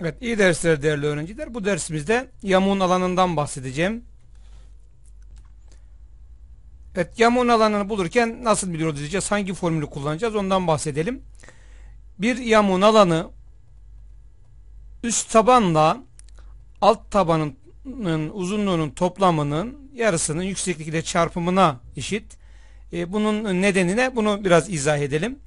Evet iyi dersler değerli öğrenciler. Bu dersimizde yamuğun alanından bahsedeceğim. Evet yamuğun alanını bulurken nasıl biliyoruz diyeceğiz. Hangi formülü kullanacağız ondan bahsedelim. Bir yamuğun alanı üst tabanla alt tabanın uzunluğunun toplamının yarısının yükseklik ile çarpımına eşit. E, bunun nedenine bunu biraz izah edelim.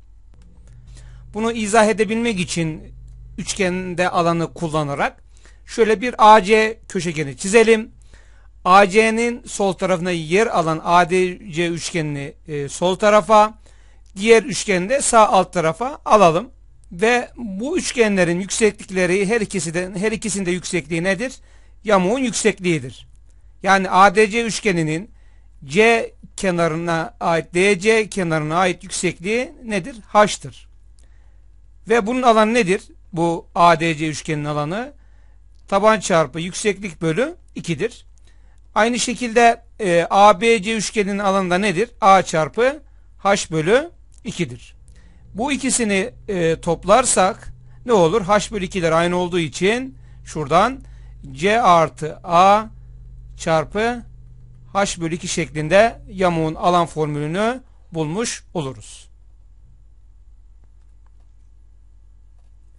Bunu izah edebilmek için üçgende alanı kullanarak şöyle bir AC köşegeni çizelim. AC'nin sol tarafına yer alan ADC üçgenini e, sol tarafa, diğer üçgeni de sağ alt tarafa alalım. Ve bu üçgenlerin yükseklikleri her ikisi de her ikisinde yüksekliği nedir? Yamuğun yüksekliğidir. Yani ADC üçgeninin C kenarına ait DC kenarına ait yüksekliği nedir? H'tır. Ve bunun alanı nedir? Bu ADC üçgenin alanı taban çarpı yükseklik bölü 2'dir. Aynı şekilde e, ABC üçgenin alanı da nedir? A çarpı H bölü 2'dir. Bu ikisini e, toplarsak ne olur? H bölü 2'ler aynı olduğu için şuradan C artı A çarpı H bölü 2 şeklinde yamuğun alan formülünü bulmuş oluruz.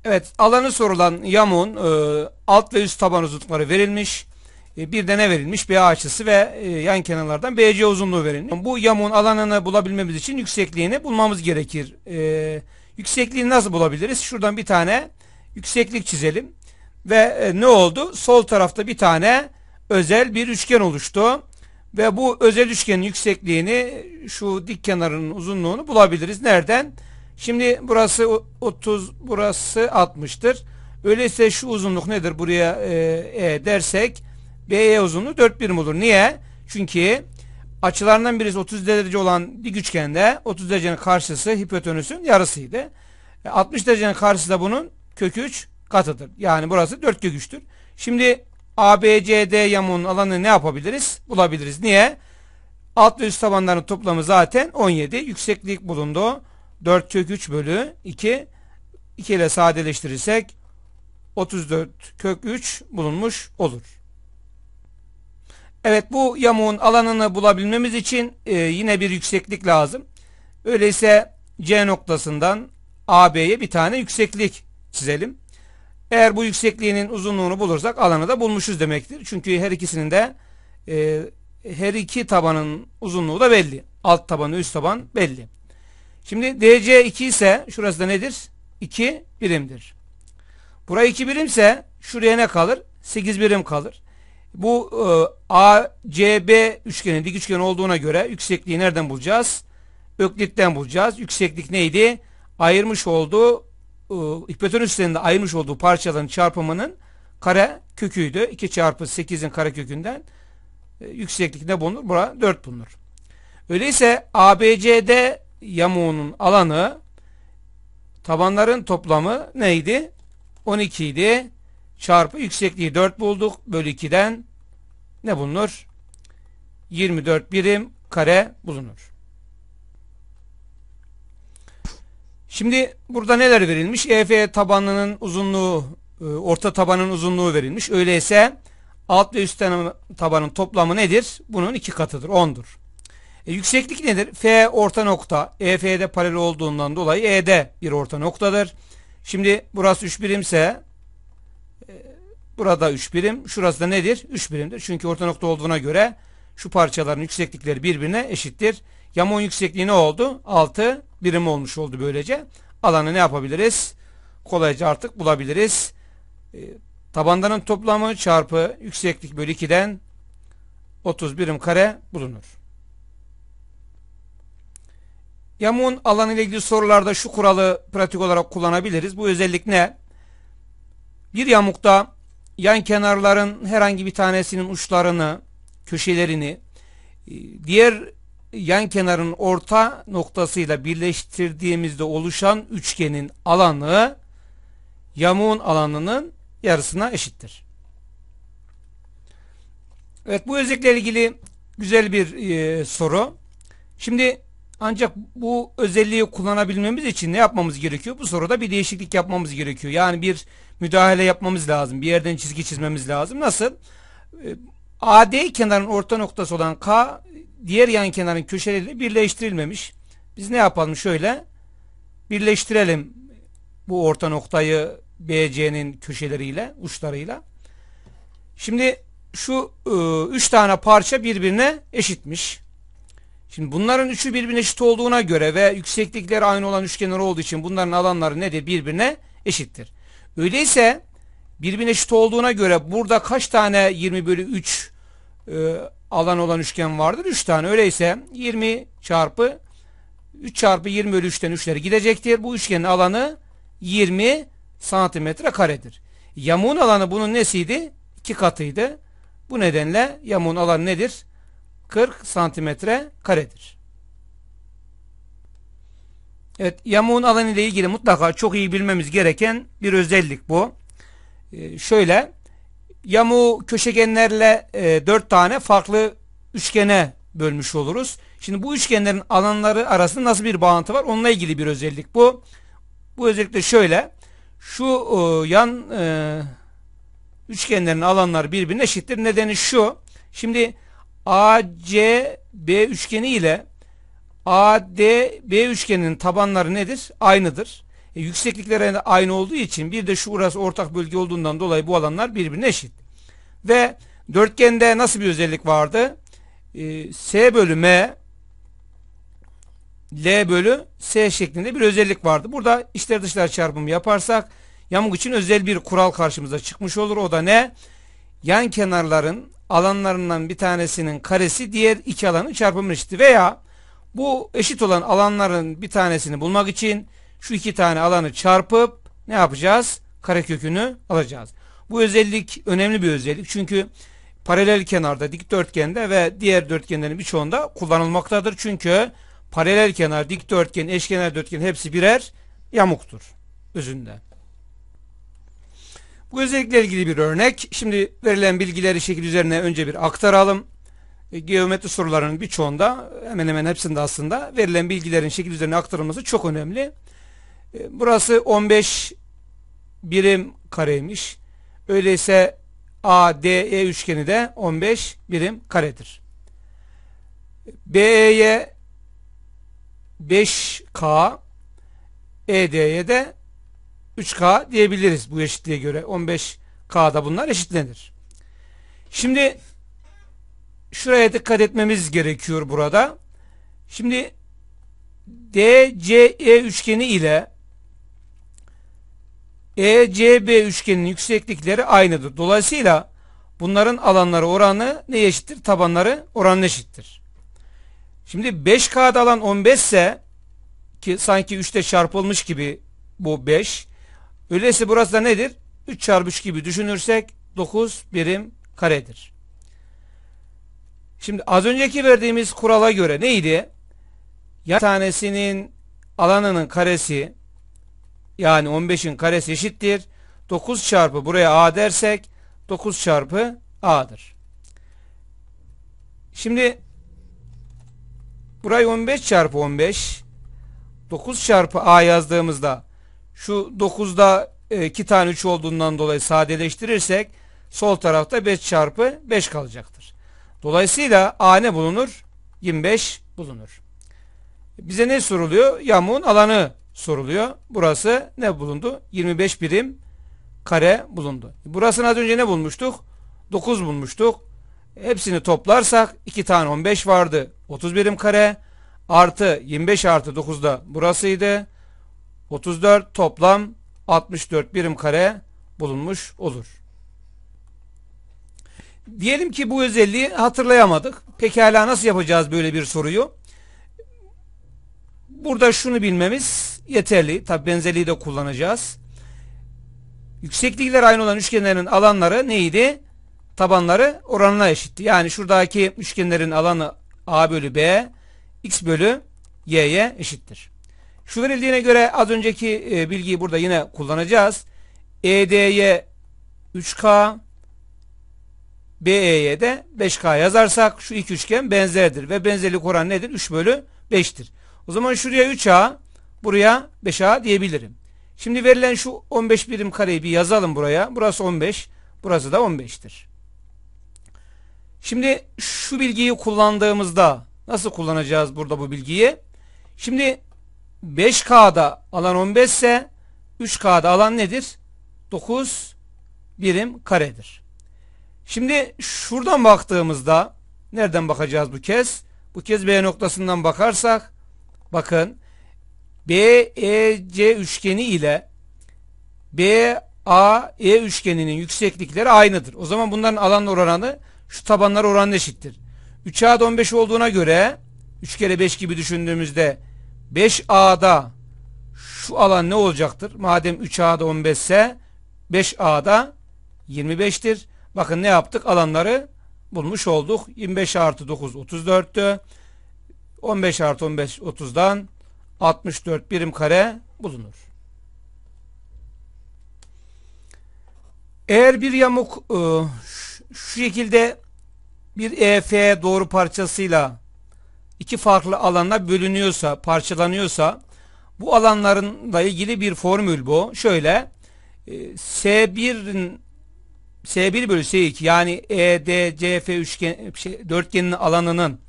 Evet alanı sorulan yamuğun e, alt ve üst taban uzunlukları verilmiş. E, bir de ne verilmiş? BA açısı ve e, yan kenarlardan BC uzunluğu verilmiş. Bu yamuğun alanını bulabilmemiz için yüksekliğini bulmamız gerekir. E, yüksekliğini nasıl bulabiliriz? Şuradan bir tane yükseklik çizelim. Ve e, ne oldu? Sol tarafta bir tane özel bir üçgen oluştu. Ve bu özel üçgenin yüksekliğini şu dik kenarının uzunluğunu bulabiliriz. Nereden? Şimdi burası 30, burası 60'tır. Öyleyse şu uzunluk nedir? Buraya e, e dersek BE uzunluğu 4 birim olur. Niye? Çünkü açılarından birisi 30 derece olan dik üçgende 30 derecenin karşısı hipotenüsün yarısıydı. 60 e, derecenin karşısı da bunun kök 3 katıdır. Yani burası 4 kök 3'tür. Şimdi ABCD yamuğun alanını ne yapabiliriz? Bulabiliriz. Niye? Alt ve üst tabanların toplamı zaten 17. Yükseklik bulundu. 4 kök 3 bölü 2 2 ile sadeleştirirsek 34 kök 3 bulunmuş olur. Evet bu yamuğun alanını bulabilmemiz için e, yine bir yükseklik lazım. Öyleyse C noktasından AB'ye bir tane yükseklik çizelim. Eğer bu yüksekliğinin uzunluğunu bulursak alanı da bulmuşuz demektir. Çünkü her ikisinin de e, her iki tabanın uzunluğu da belli. Alt tabanı üst taban belli. Şimdi DC 2 ise şurası da nedir? 2 birimdir. Buraya 2 birimse şuraya ne kalır? 8 birim kalır. Bu e, ACB üçgeni dik üçgen olduğuna göre yüksekliği nereden bulacağız? Öklitten bulacağız. Yükseklik neydi? Ayırmış olduğu e, hipotenüs üzerinde ayırmış olduğu parçaların çarpımının kare köküydü. 2 çarpı 8'in kare kökünden e, yükseklik ne bulunur? Bura 4 bulunur. Öyleyse ABCD yamuğunun alanı tabanların toplamı neydi? 12 idi. Çarpı yüksekliği 4 bulduk. Bölü 2'den ne bulunur? 24 birim kare bulunur. Şimdi burada neler verilmiş? EF tabanının uzunluğu, e, orta tabanın uzunluğu verilmiş. Öyleyse alt ve üst tabanın toplamı nedir? Bunun iki katıdır, 10'dur. E, yükseklik nedir? F orta nokta. EF'de paralel olduğundan dolayı ED bir orta noktadır. Şimdi burası 3 birimse e, burada 3 birim. Şurası da nedir? 3 birimdir. Çünkü orta nokta olduğuna göre şu parçaların yükseklikleri birbirine eşittir. Yamuğun yüksekliği ne oldu? 6 birim olmuş oldu böylece. Alanı ne yapabiliriz? Kolayca artık bulabiliriz. E, tabanların toplamı çarpı yükseklik bölü 2'den 30 birim kare bulunur. Yamuğun alanı ile ilgili sorularda şu kuralı pratik olarak kullanabiliriz. Bu özellik ne? Bir yamukta yan kenarların herhangi bir tanesinin uçlarını, köşelerini e, diğer yan kenarın orta noktasıyla birleştirdiğimizde oluşan üçgenin alanı yamuğun alanının yarısına eşittir. Evet bu özellikle ilgili güzel bir e, soru. Şimdi Ancak bu özelliği kullanabilmemiz için ne yapmamız gerekiyor? Bu soruda bir değişiklik yapmamız gerekiyor. Yani bir müdahale yapmamız lazım. Bir yerden çizgi çizmemiz lazım. Nasıl? Ee, AD kenarın orta noktası olan K diğer yan kenarın köşeleriyle birleştirilmemiş. Biz ne yapalım? Şöyle birleştirelim bu orta noktayı BC'nin köşeleriyle, uçlarıyla. Şimdi şu e, üç tane parça birbirine eşitmiş. Şimdi bunların üçü birbirine eşit olduğuna göre ve yükseklikleri aynı olan üçgenler olduğu için bunların alanları nedir? Birbirine eşittir. Öyleyse birbirine eşit olduğuna göre burada kaç tane 20 bölü 3 e, alan olan üçgen vardır? 3 tane. Öyleyse 20 çarpı 3 çarpı 20 bölü 3'ten 3'leri gidecektir. Bu üçgenin alanı 20 santimetre karedir. Yamuğun alanı bunun nesiydi? 2 katıydı. Bu nedenle yamuğun alanı nedir? 40 santimetre karedir. Evet, yamuğun alanı ile ilgili mutlaka çok iyi bilmemiz gereken bir özellik bu. Ee, şöyle, yamuğu köşegenlerle e, 4 tane farklı üçgene bölmüş oluruz. Şimdi bu üçgenlerin alanları arasında nasıl bir bağıntı var? Onunla ilgili bir özellik bu. Bu özellik de şöyle. Şu e, yan e, üçgenlerin alanları birbirine eşittir. Nedeni şu. Şimdi ACB üçgeni ile ADB üçgeninin tabanları nedir? Aynıdır. E, yükseklikleri aynı olduğu için bir de şu ortak bölge olduğundan dolayı bu alanlar birbirine eşit. Ve dörtgende nasıl bir özellik vardı? E, S bölü M L bölü S şeklinde bir özellik vardı. Burada içler dışlar çarpımı yaparsak yamuk için özel bir kural karşımıza çıkmış olur. O da ne? Yan kenarların alanlarından bir tanesinin karesi diğer iki alanın çarpımı veya bu eşit olan alanların bir tanesini bulmak için şu iki tane alanı çarpıp ne yapacağız? Karekökünü alacağız. Bu özellik önemli bir özellik çünkü paralel kenarda, dikdörtgende ve diğer dörtgenlerin birçoğunda kullanılmaktadır. Çünkü paralel kenar, dikdörtgen, eşkenar dörtgen hepsi birer yamuktur özünde. Bu özellikle ilgili bir örnek. Şimdi verilen bilgileri şekil üzerine önce bir aktaralım. E, geometri sorularının birçoğunda hemen hemen hepsinde aslında verilen bilgilerin şekil üzerine aktarılması çok önemli. E, burası 15 birim kareymiş. Öyleyse ADE üçgeni de 15 birim karedir. BE'ye 5K ED'ye de 3K diyebiliriz bu eşitliğe göre. 15K'da bunlar eşitlenir. Şimdi şuraya dikkat etmemiz gerekiyor burada. Şimdi DCE üçgeni ile ECB üçgeninin yükseklikleri aynıdır. Dolayısıyla bunların alanları oranı ne eşittir? Tabanları oranı eşittir. Şimdi 5K'da alan 15 ise ki sanki 3'te çarpılmış gibi bu 5. Öyleyse burası da nedir? 3 çarpı 3 gibi düşünürsek 9 birim karedir. Şimdi az önceki verdiğimiz kurala göre neydi? Ya tanesinin alanının karesi yani 15'in karesi eşittir. 9 çarpı buraya a dersek 9 çarpı a'dır. Şimdi burayı 15 çarpı 15 9 çarpı a yazdığımızda şu 9'da 2 e, tane 3 olduğundan dolayı sadeleştirirsek sol tarafta 5 çarpı 5 kalacaktır. Dolayısıyla a ne bulunur? 25 bulunur. Bize ne soruluyor? Yamuğun alanı soruluyor. Burası ne bulundu? 25 birim kare bulundu. Burasını az önce ne bulmuştuk? 9 bulmuştuk. Hepsini toplarsak 2 tane 15 vardı. 30 birim kare artı 25 artı 9'da burasıydı. 34 toplam 64 birim kare bulunmuş olur. Diyelim ki bu özelliği hatırlayamadık. Pekala nasıl yapacağız böyle bir soruyu? Burada şunu bilmemiz yeterli. Tabi benzerliği de kullanacağız. Yükseklikler aynı olan üçgenlerin alanları neydi? Tabanları oranına eşitti. Yani şuradaki üçgenlerin alanı a bölü b, x bölü y'ye eşittir. Şu verildiğine göre az önceki e, bilgiyi burada yine kullanacağız. ED'ye 3K, BE'ye de 5K yazarsak şu iki üçgen benzerdir ve benzerlik oranı nedir? 3 bölü 5'tir. O zaman şuraya 3A, buraya 5A diyebilirim. Şimdi verilen şu 15 birim kareyi bir yazalım buraya. Burası 15, burası da 15'tir. Şimdi şu bilgiyi kullandığımızda nasıl kullanacağız burada bu bilgiyi? Şimdi 5K'da alan 15 ise 3K'da alan nedir? 9 birim karedir. Şimdi şuradan baktığımızda nereden bakacağız bu kez? Bu kez B noktasından bakarsak bakın BEC üçgeni ile BAE üçgeninin yükseklikleri aynıdır. O zaman bunların alan oranı şu tabanlar oranı eşittir. 3A'da 15 olduğuna göre 3 kere 5 gibi düşündüğümüzde 5A'da şu alan ne olacaktır? Madem 3A'da 15 ise 5A'da 25'tir. Bakın ne yaptık? Alanları bulmuş olduk. 25 artı 9 34'tü. 15 artı 15 30'dan 64 birim kare bulunur. Eğer bir yamuk e, şu şekilde bir EF doğru parçasıyla iki farklı alana bölünüyorsa, parçalanıyorsa bu alanlarınla ilgili bir formül bu. Şöyle e, S1'in S1 bölü S2 yani EDCF üçgen, şey, dörtgenin alanının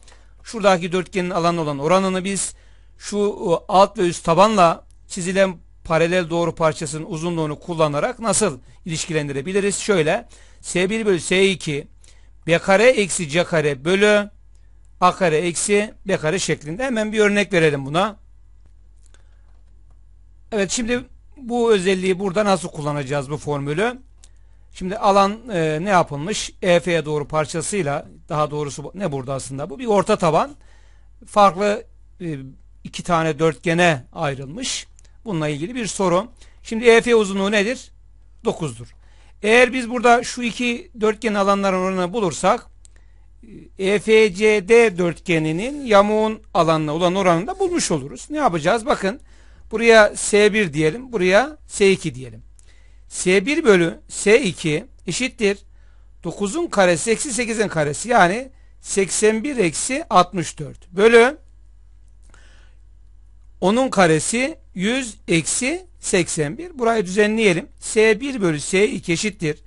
şuradaki dörtgenin alanı olan oranını biz şu e, alt ve üst tabanla çizilen paralel doğru parçasının uzunluğunu kullanarak nasıl ilişkilendirebiliriz? Şöyle S1 bölü S2 B kare eksi C kare bölü A kare eksi B kare şeklinde hemen bir örnek verelim buna. Evet şimdi bu özelliği burada nasıl kullanacağız bu formülü? Şimdi alan e, ne yapılmış? EF'ye doğru parçasıyla daha doğrusu ne burada aslında bu? Bir orta taban farklı e, iki tane dörtgene ayrılmış. Bununla ilgili bir soru. Şimdi EF uzunluğu nedir? 9'dur. Eğer biz burada şu iki dörtgen alanların oranını bulursak EFCD dörtgeninin yamuğun alanına olan oranını da bulmuş oluruz. Ne yapacağız? Bakın buraya S1 diyelim. Buraya S2 diyelim. S1 bölü S2 eşittir. 9'un karesi eksi 8'in karesi yani 81 eksi 64 bölü onun karesi 100 eksi 81. Burayı düzenleyelim. S1 bölü S2 eşittir.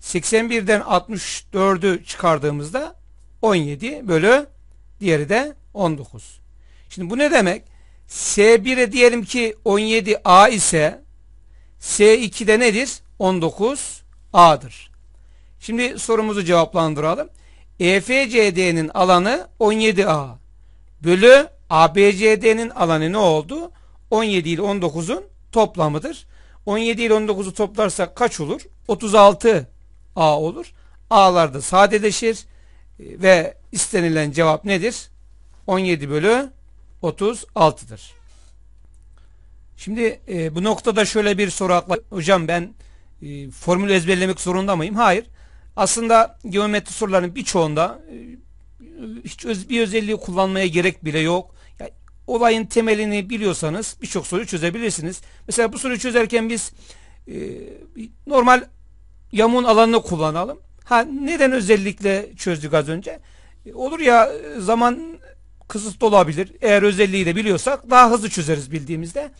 81'den 64'ü çıkardığımızda 17 bölü diğeri de 19. Şimdi bu ne demek? S1'e diyelim ki 17A ise S2'de nedir? 19A'dır. Şimdi sorumuzu cevaplandıralım. EFCD'nin alanı 17A bölü ABCD'nin alanı ne oldu? 17 ile 19'un toplamıdır. 17 ile 19'u toplarsak kaç olur? 36 A olur. A'lar da sadeleşir ve istenilen cevap nedir? 17 bölü 36'dır. Şimdi e, bu noktada şöyle bir soru akla hocam ben e, formül ezberlemek zorunda mıyım? Hayır. Aslında geometri sorularının birçoğunda e, hiç öz, bir özelliği kullanmaya gerek bile yok. Yani, olayın temelini biliyorsanız birçok soruyu çözebilirsiniz. Mesela bu soruyu çözerken biz e, normal yamuğun alanını kullanalım. Ha neden özellikle çözdük az önce? E, olur ya zaman kısıtlı olabilir. Eğer özelliği de biliyorsak daha hızlı çözeriz bildiğimizde.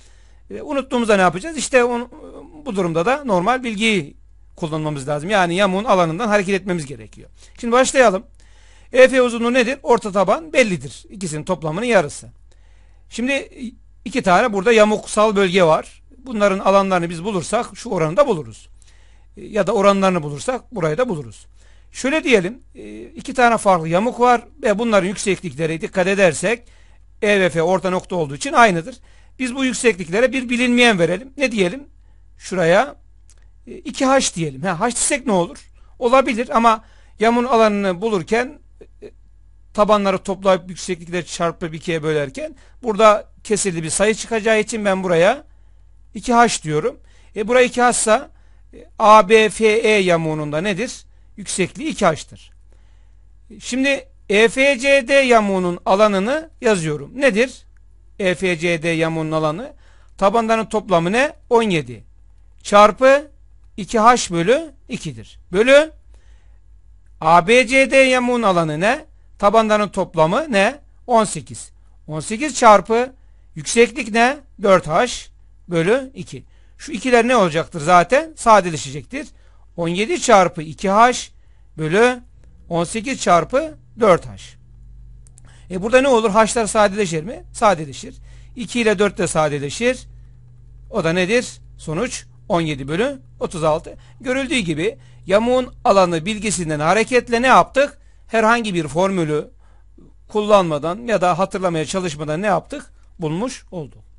E, unuttuğumuzda ne yapacağız? İşte on, bu durumda da normal bilgiyi kullanmamız lazım. Yani yamuğun alanından hareket etmemiz gerekiyor. Şimdi başlayalım. EF uzunluğu nedir? Orta taban bellidir. İkisinin toplamının yarısı. Şimdi iki tane burada yamuksal bölge var. Bunların alanlarını biz bulursak şu oranı da buluruz. E, ya da oranlarını bulursak burayı da buluruz. Şöyle diyelim e, iki tane farklı yamuk var ve bunların yükseklikleri dikkat edersek E ve F orta nokta olduğu için aynıdır. Biz bu yüksekliklere bir bilinmeyen verelim. Ne diyelim? Şuraya 2H e, diyelim. Ha, H desek ne olur? Olabilir ama yamun alanını bulurken tabanları toplayıp yükseklikleri çarpıp 2'ye bölerken burada kesirli bir sayı çıkacağı için ben buraya 2H diyorum. E buraya 2H ise ABFE yamuğunun da nedir? Yüksekliği 2H'tır. Şimdi EFCD yamuğunun alanını yazıyorum. Nedir? EFCD yamuğunun alanı. Tabanların toplamı ne? 17. Çarpı 2H bölü 2'dir. Bölü ABCD yamuğun alanı ne? Tabanların toplamı ne? 18. 18 çarpı Yükseklik ne? 4h bölü 2. Şu ikiler ne olacaktır zaten? Sadeleşecektir. 17 çarpı 2h bölü 18 çarpı 4h. E burada ne olur? H'lar sadeleşir mi? Sadeleşir. 2 ile 4 de sadeleşir. O da nedir? Sonuç 17 bölü 36. Görüldüğü gibi yamuğun alanı bilgisinden hareketle ne yaptık? Herhangi bir formülü kullanmadan ya da hatırlamaya çalışmadan ne yaptık? Bulmuş olduk.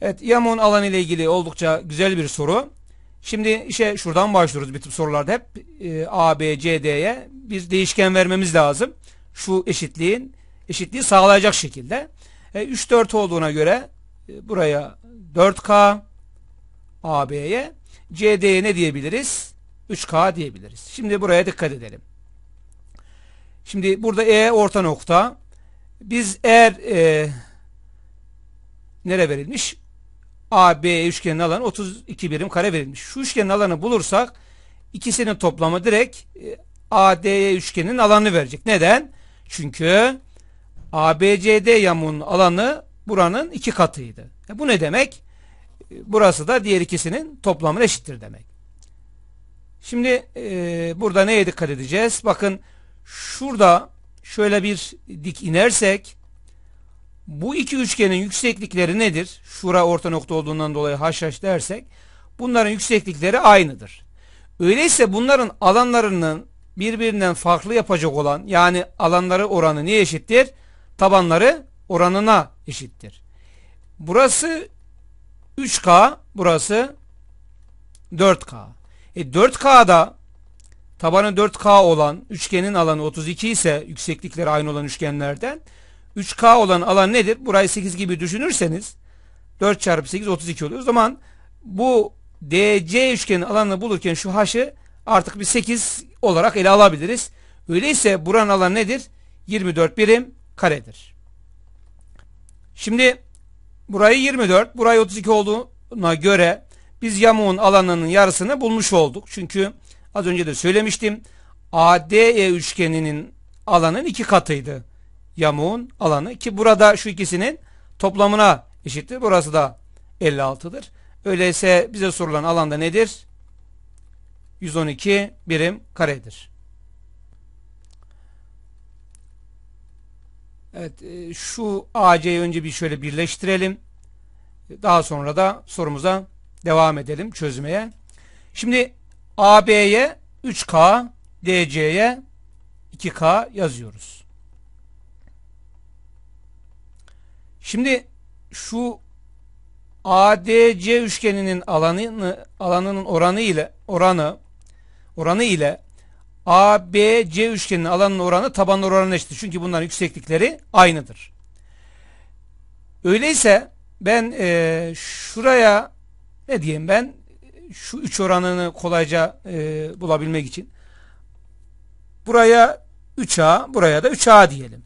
Evet yamuğun alanı ile ilgili oldukça güzel bir soru. Şimdi işe şuradan başlıyoruz bir tip sorularda hep e, A, B, C, D'ye bir değişken vermemiz lazım. Şu eşitliğin eşitliği sağlayacak şekilde. E, 3, 4 olduğuna göre e, buraya 4K AB'ye CD'ye ne diyebiliriz? 3K diyebiliriz. Şimdi buraya dikkat edelim. Şimdi burada E orta nokta. Biz eğer e, nere verilmiş? AB üçgenin alanı 32 birim kare verilmiş. Şu üçgenin alanı bulursak ikisinin toplamı direkt e, ADE üçgenin alanını verecek. Neden? Çünkü ABCD yamuğunun alanı buranın iki katıydı. E bu ne demek? E, burası da diğer ikisinin toplamına eşittir demek. Şimdi e, burada neye dikkat edeceğiz? Bakın şurada şöyle bir dik inersek bu iki üçgenin yükseklikleri nedir? Şura orta nokta olduğundan dolayı haş haş dersek bunların yükseklikleri aynıdır. Öyleyse bunların alanlarının birbirinden farklı yapacak olan yani alanları oranı niye eşittir? Tabanları oranına eşittir. Burası 3K, burası 4K. E 4K'da tabanı 4K olan üçgenin alanı 32 ise yükseklikleri aynı olan üçgenlerden 3K olan alan nedir? Burayı 8 gibi düşünürseniz 4 çarpı 8 32 oluyor. O zaman bu DC üçgenin alanını bulurken şu h'ı artık bir 8 olarak ele alabiliriz. Öyleyse buranın alanı nedir? 24 birim karedir. Şimdi burayı 24, burayı 32 olduğuna göre biz yamuğun alanının yarısını bulmuş olduk. Çünkü az önce de söylemiştim. ADE üçgeninin alanın iki katıydı yamuğun alanı ki burada şu ikisinin toplamına eşittir. Burası da 56'dır. Öyleyse bize sorulan alanda nedir? 112 birim karedir. Evet, e, şu AC'yi önce bir şöyle birleştirelim. Daha sonra da sorumuza devam edelim çözmeye. Şimdi AB'ye 3K, DC'ye 2K yazıyoruz. Şimdi şu ADC üçgeninin alanını alanının oranı ile oranı oranı ile ABC üçgeninin alanının oranı taban oranına eşittir. Çünkü bunların yükseklikleri aynıdır. Öyleyse ben e, şuraya ne diyeyim ben şu üç oranını kolayca e, bulabilmek için buraya 3A buraya da 3A diyelim.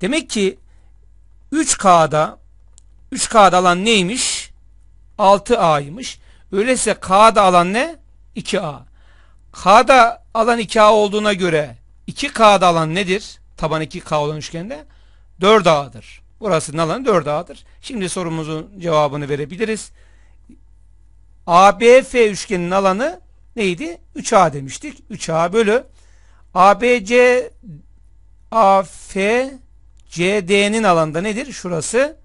Demek ki 3K'da 3K'da alan neymiş? 6A'ymış. Öyleyse K'da alan ne? 2A. K'da alan 2A olduğuna göre 2K'da alan nedir? Taban 2K olan üçgende 4A'dır. Burasının alanı 4A'dır. Şimdi sorumuzun cevabını verebiliriz. ABF üçgeninin alanı neydi? 3A demiştik. 3A bölü ABC AF CD'nin alanında nedir? Şurası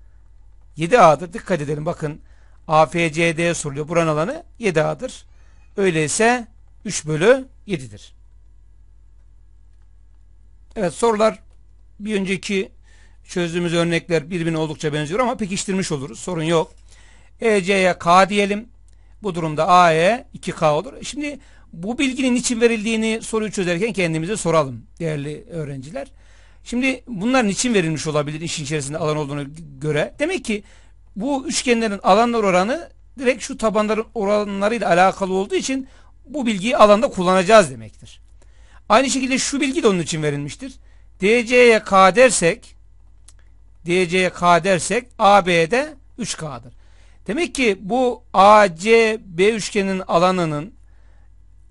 7A'dır. Dikkat edelim bakın. AFCD soruluyor. Buranın alanı 7A'dır. Öyleyse 3 bölü 7'dir. Evet sorular bir önceki çözdüğümüz örnekler birbirine oldukça benziyor ama pekiştirmiş oluruz. Sorun yok. EC'ye K diyelim. Bu durumda AE 2K olur. Şimdi bu bilginin için verildiğini soruyu çözerken kendimize soralım değerli öğrenciler. Şimdi bunlar için verilmiş olabilir işin içerisinde alan olduğunu göre? Demek ki bu üçgenlerin alanlar oranı direkt şu tabanların oranlarıyla alakalı olduğu için bu bilgiyi alanda kullanacağız demektir. Aynı şekilde şu bilgi de onun için verilmiştir. DC'ye K dersek DC'ye K dersek AB'de 3K'dır. Demek ki bu ACB üçgenin alanının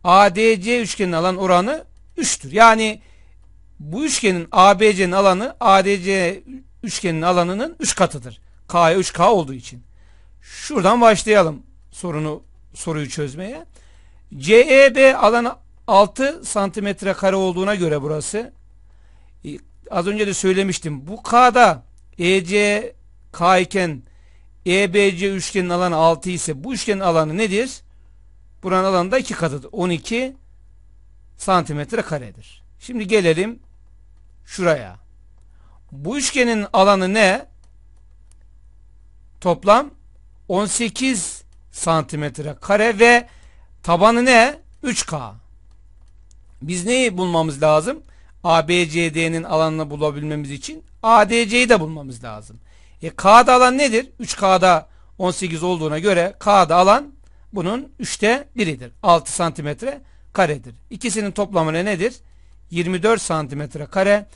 ADC üçgenin alan oranı 3'tür. Yani bu üçgenin ABC'nin alanı ADC üçgenin alanının 3 katıdır. K'ya 3K olduğu için. Şuradan başlayalım sorunu soruyu çözmeye. CEB alanı 6 santimetre kare olduğuna göre burası e, az önce de söylemiştim. Bu K'da EC K iken EBC üçgenin alanı 6 ise bu üçgenin alanı nedir? Buranın alanı da 2 katıdır. 12 santimetre karedir. Şimdi gelelim şuraya. Bu üçgenin alanı ne? Toplam 18 santimetre kare ve tabanı ne? 3K. Biz neyi bulmamız lazım? ABCD'nin alanını bulabilmemiz için ADC'yi de bulmamız lazım. E K'da alan nedir? 3K'da 18 olduğuna göre K'da alan bunun 3'te 1'idir. 6 santimetre karedir. İkisinin toplamı nedir? 24 santimetre kare.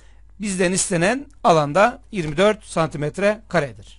Bizden istenen alanda 24 santimetre karedir.